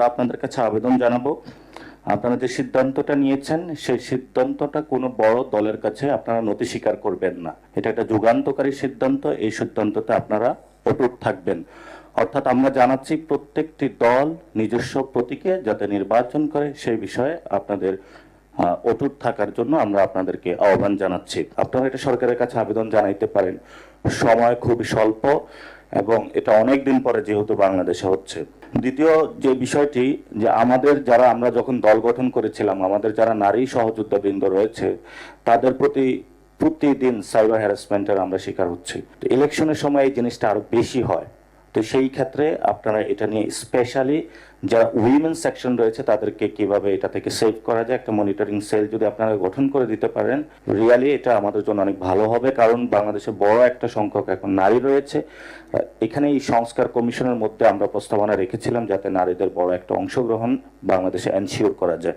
আমরা আপনাদের কাছে আবেদন জানাব। আপনারা যে সিদ্ধান্তটা নিয়েছেন, সেই সিদ্ধান্তটা কোনো বড় দলের কাছে আপনারা নথি স্বীকার করবেন না। এটা একটা যুগান্তকারী সিদ্ধান্ত, এই সিদ্ধান্ততে আপনারা অটুট থাকবেন। অর্থাৎ আমরা জানাচ্ছি, প্রত্যেকটি দল নিজস্ব প্রতীকে যাতে নির্বাচন করে, সেই বিষয়ে আপনাদের অটুট থাকার জন্য আমরা আপনাদেরকে আহ্বান জানাচ্ছি। আপনারা এটা সরকারের কাছে আবেদন জানাইতে পারেন। সময় খুবই স্বল্প। এবং এটা অনেক দিন পরে যেহেতু বাংলাদেশে হচ্ছে। দ্বিতীয় যে বিষয়টি, যে আমাদের যারা, আমরা যখন দল গঠন করেছিলাম, আমাদের যারা নারী সহযোদ্ধাবৃন্দ রয়েছে, তাদের প্রতি প্রতিদিন সাইবার হ্যারাসমেন্টের আমরা শিকার হচ্ছি। তো ইলেকশনের সময় এই জিনিসটা আরও বেশি হয়। তো সেই ক্ষেত্রে আপনারা এটা নিয়ে স্পেশালি যারা উইমেন সেকশন রয়েছে, তাদেরকে কীভাবে এটা থেকে সেভ করা যায়? একটা মনিটরিং সেল যদি আপনারা গঠন করে দিতে পারেন রিয়ালি এটা আমাদের জন্য অনেক ভালো হবে। কারণ বাংলাদেশে বড় একটা সংখ্যক এখন নারী রয়েছে। এখানে এই সংস্কার কমিশনের মধ্যে আমরা প্রস্তাবনা রেখেছিলাম যাতে নারীদের বড় একটা অংশগ্রহণ বাংলাদেশে এনশিওর করা যায়।